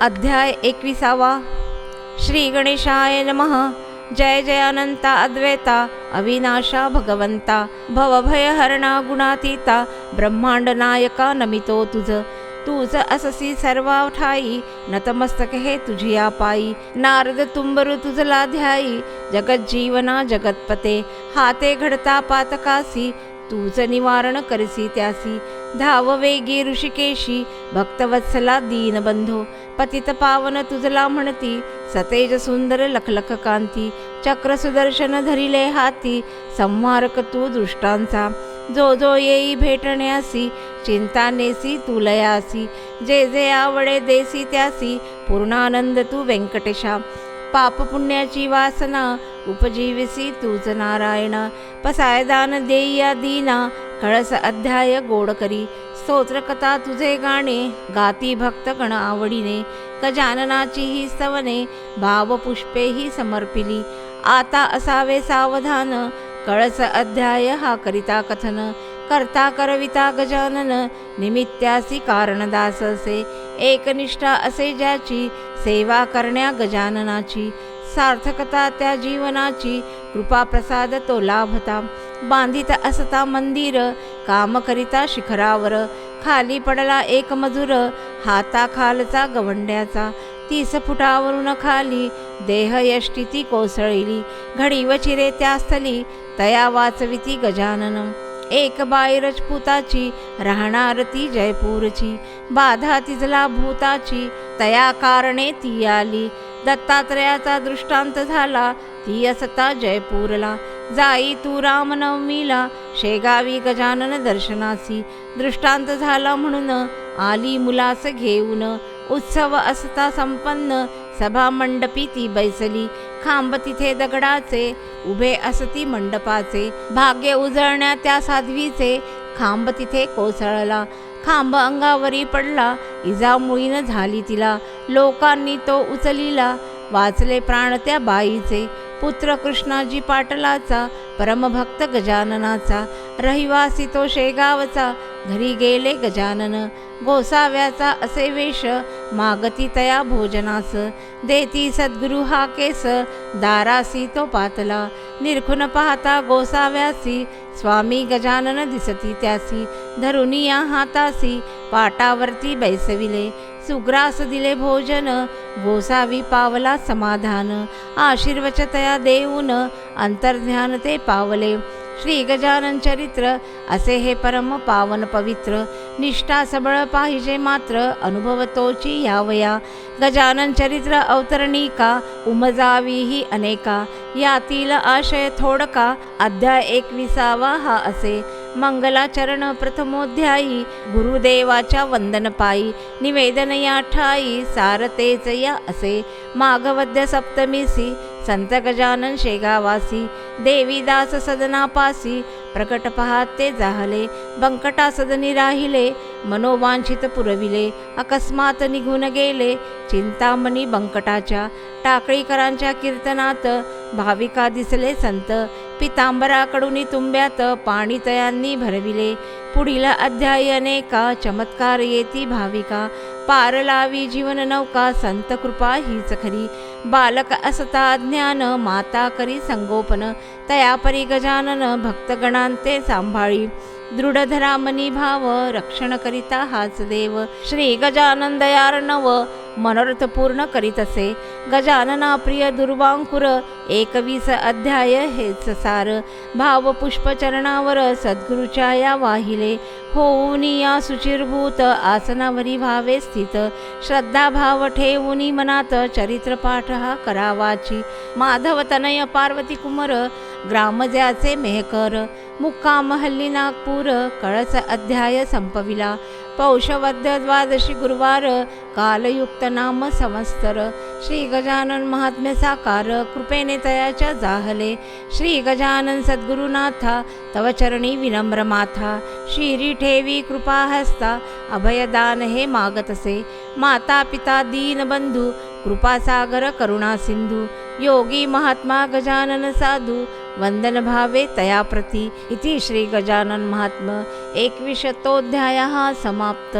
अध्याय एकविसावा. श्री गणेशाय नमः. जय जय अनंता अद्वैता अविनाशा भगवंता भवभयहरणा गुणातीता ब्रह्मांड नायका नमितो तुझ. तूच अससी सर्वा ठाई नतमस्तक हे तुझी पायी नारद तुंबरु तुझला ध्याई जगज्जीवना जगतपते. हाते घडता पातकासी तूच निवारण करसी त्यासी. धाव वेगी ऋषिकेशी भक्तवत्सला दीनबंधो पतित पावन तुझला म्हणती सतेज सुंदर लखलख कांती. चक्र सुदर्शन धरिले हाती संहारक तू दृष्टांचा. जो जो येई भेटण्यासी चिंता नेसी तू लयासी. जे जे आवडे देसी त्यासी पूर्णानंद तू व्यंकटेशा पापपुण्याची वासना उपजीविसी तूच नारायण पसायदान देईया दीना कळस अध्याय गोड करी स्तोत्रकथा तुझे गाणे गाती भक्त गण आवडीने गजाननाची ही स्तवने भावपुष्पे ही समर्पिली. आता असावे सावधान कळस अध्याय हा करिता कथन करता करविता गजानन निमित्त्यासी कारणदास असे. एकनिष्ठा असे ज्याची सेवा करण्या गजाननाची सार्थकता त्या जीवनाची कृपा प्रसाद तो लाभता. बांधित असता मंदिर काम करिता शिखरावर खाली पडला एक मजूर हाता खालचा गवंड्याचा. तीस फुटावरून खाली देह यष्टी ती कोसळली. घडी व चिरे त्या स्थली तया वाचविती गजाननम एक बाई रजपुताची राहणार ती जयपूरची. बाधा तिजला भूताची तया कारणे ती आली. दत्तात्रयाचा दृष्टांत झाला ती असता जयपूरला. जाई तू रामनवमीला शेगावी गजानन दर्शनासी. दृष्टांत झाला म्हणून आली मुलास घेऊन. उत्सव असता संपन्न सभा मंडपी ती बैसली. खांब तिथे दगडाचे उभे असती मंडपाचे. भाग्य उजळण्या त्या साध्वीचे. खांब तिथे कोसळला. खांब अंगावरी पडला. इजामुळीनं झाली तिला. लोकांनी तो उचलिला. वाचले प्राण त्या बाईचे. पुत्र कृष्णाजी पाटलाचा परमभक्त गजाननाचा. रहिवासी तो शेगावचा. घरी गेले गजानन. गोसाव्याचा असे वेश मागती तया भोजनास. देती सद्गुरु हा केस. दारासी तो पातला. निरखुन पाहता गोसाव्यासी. स्वामी गजानन दिसती त्यासी. धरुनी या हातासी. पाटावरती बैसविले. सुग्रास दिले भोजन. गोसावी पावला समाधान. आशीर्वचतया देऊन अंतर्ध्यान ते पावले. श्री गजानन चरित्र असे हे परम पावन पवित्र निष्ठा सबळ पाहिजे मात्र अनुभवतोची यावया. गजानन चरित्र अवतरणिका उमजावी ही अनेका. यातील आशय थोडका अध्याय एकविसावा हा असे. मंगलाचरण प्रथमोध्यायी गुरुदेवाच्या वंदन पायी निवेदन या ठाई सारतेच या असे. माघवद्य सप्तमीसी संत गजानन शेगावासी देवीदास सदनापासी प्रकट पहाते जाहले बंकटा सदनी राहिले मनोवांछित पुरविले अकस्मात निघून गेले चिंतामणी बंकटाच्या टाकळीकरांच्या कीर्तनात भाविका दिसले संत पितांबराकडून तुंब्यात पाणी तयांनी भरविले पुढील अध्याय अनेका चमत्कार येती भाविका पार लावी जीवन नौका संत कृपा हीच खरी बालक असता ज्ञान माता करी संगोपन तयापरी गजानन भक्तगणांते सांभाळी. दृढधरामनी भाव रक्षण करिता हाच देव. श्री गजानन दयार्णव मनोरथ पूर्ण करीत असे. गजानना प्रिय दुर्वांकुर एकवीस अध्याय हेच सार. भाव पुष्पचरणावर सद्गुरुच्या या वाहिले. होऊन या सुचिरभूत आसनावरी भावे स्थित. श्रद्धाभाव ठेवूनी ठेवून मनात चरित्र पाठ हा करावाची. माधव तनय पार्वती कुमर ग्रामज्याचे मेहकर. मुक्काम हल्ली नागपूर कळस अध्याय संपविला. पौषवद्य द्वादशी गुरुवार कालयुक्त नाम समस्तर श्री गजानन महात्म्य साकार कृपेने तयाच्या जाहले। श्री गजानन सद्गुरुनाथा तव चरणी विनम्र माथा। शिरी ठेवी कृपा हस्ता अभयदान हे मागतसे। माता पिता दीनबंधू कृपासागर करुणा सिंधू। योगी महात्मा गजानन साधू वंदन भावे तया प्रती इति श्री गजानन महात्म एकविशतोऽध्यायः समाप्त।